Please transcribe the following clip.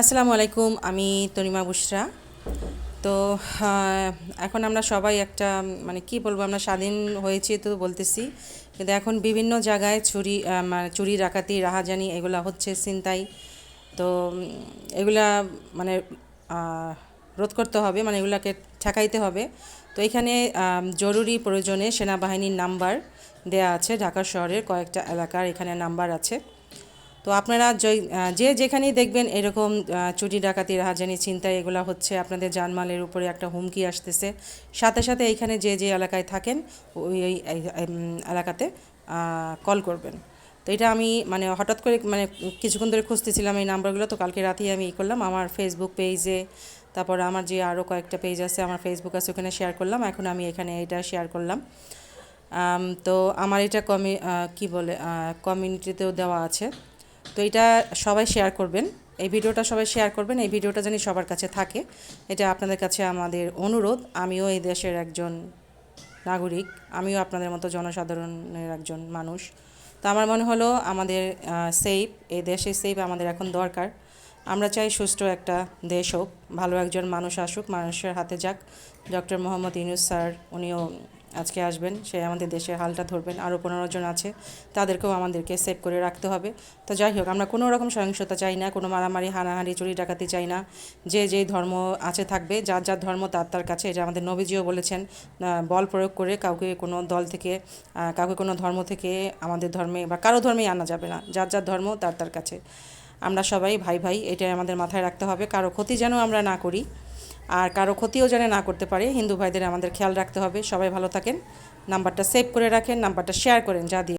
আসসালামু আলাইকুম, আমি তনিমা বুসরা। তো এখন আমরা সবাই একটা মানে কি বলব, আমরা স্বাধীন হয়েছি তো বলতেছি। কিন্তু এখন বিভিন্ন জায়গায় চুরি মানে চুরি, ডাকাতি, রাহাজানি এগুলা হচ্ছে ছিনতাই। তো, এগুলা মানে রোধ করতে হবে মানে এগুলাকে ঠেকাইতে হবে। তো এখানে জরুরি প্রয়োজনে সেনাবাহিনীর নাম্বার দেয়া আছে। ঢাকা শহরের কয়েকটা এলাকার এখানে নাম্বার আছে। তো আপনারা যে যেখানেই দেখবেন এরকম চুরি ডাকাতি, রাহাজানি চিন্তা এগুলো হচ্ছে আপনাদের জানমালের উপরে একটা হুমকি আসতেছে। সাথে সাথে এইখানে যে যে এলাকায় থাকেন, ওই এলাকাতে কল করবেন। তো এটা আমি মানে হঠাৎ করে মানে কিছুক্ষণ ধরে খুঁজতেছিলাম এই নাম্বারগুলো, তো কালকে রাতেই আমি ই করলাম। আমার ফেসবুক পেজে তারপর আমার যে আরও কয়েকটা পেজ আছে, আমার ফেসবুক আছে, ওখানে শেয়ার করলাম। এখন আমি এখানে এটা শেয়ার করলাম। তো আমার এটা কমি কি বলে কমিউনিটিতেও দেওয়া আছে। তো এটা সবাই শেয়ার করবেন। এই ভিডিওটা সবাই শেয়ার করবেন। এই ভিডিওটা জানি সবার কাছে থাকে। এটা আপনাদের কাছে আমাদের অনুরোধ। আমিও এই দেশের একজন নাগরিক। আমিও আপনাদের মতো জনসাধারণের একজন মানুষ। তো আমার মনে হলো আমাদের সেফ এই দেশে সেফ আমাদের এখন দরকার। আমরা চাই সুষ্ঠু একটা দেশ হোক। ভালো একজন মানুষ আসুক, মানুষের হাতে যাক। ডক্টর মোহাম্মদ ইউনুস স্যার, উনিও আজকে আসবেন, সে আমাদের দেশের হালটা ধরবেন আরও পনেরো জন আছে, তাদেরকেও আমাদেরকে সেভ করে রাখতে হবে। তো যাই হোক, আমরা কোনো রকম সহিংসতা চাই না, কোনো মারামারি, হানাহানি, চুরি ডাকাতি চাই না। যে যেই ধর্ম আছে থাকবে, যার যার ধর্ম তার তার কাছে, এটা আমাদের নবীজিও বলেছেন বল প্রয়োগ করে কাউকে কোনো দল থেকে কাউকে কোনো ধর্ম থেকে আমাদের ধর্মে বা কারও ধর্মেই আনা যাবে না, যার যার ধর্ম তার তার কাছে। আমরা সবাই ভাই ভাই, এটাই আমাদের মাথায় রাখতে হবে, কারও ক্ষতি যেন আমরা না করি। আর কারও ক্ষতিও যেন না করতে পারে, হিন্দু ভাইদের আমাদের খেয়াল রাখতে হবে। সবাই ভালো থাকেন, নাম্বারটা সেভ করে রাখেন, নাম্বারটা শেয়ার করেন যা দিয়ে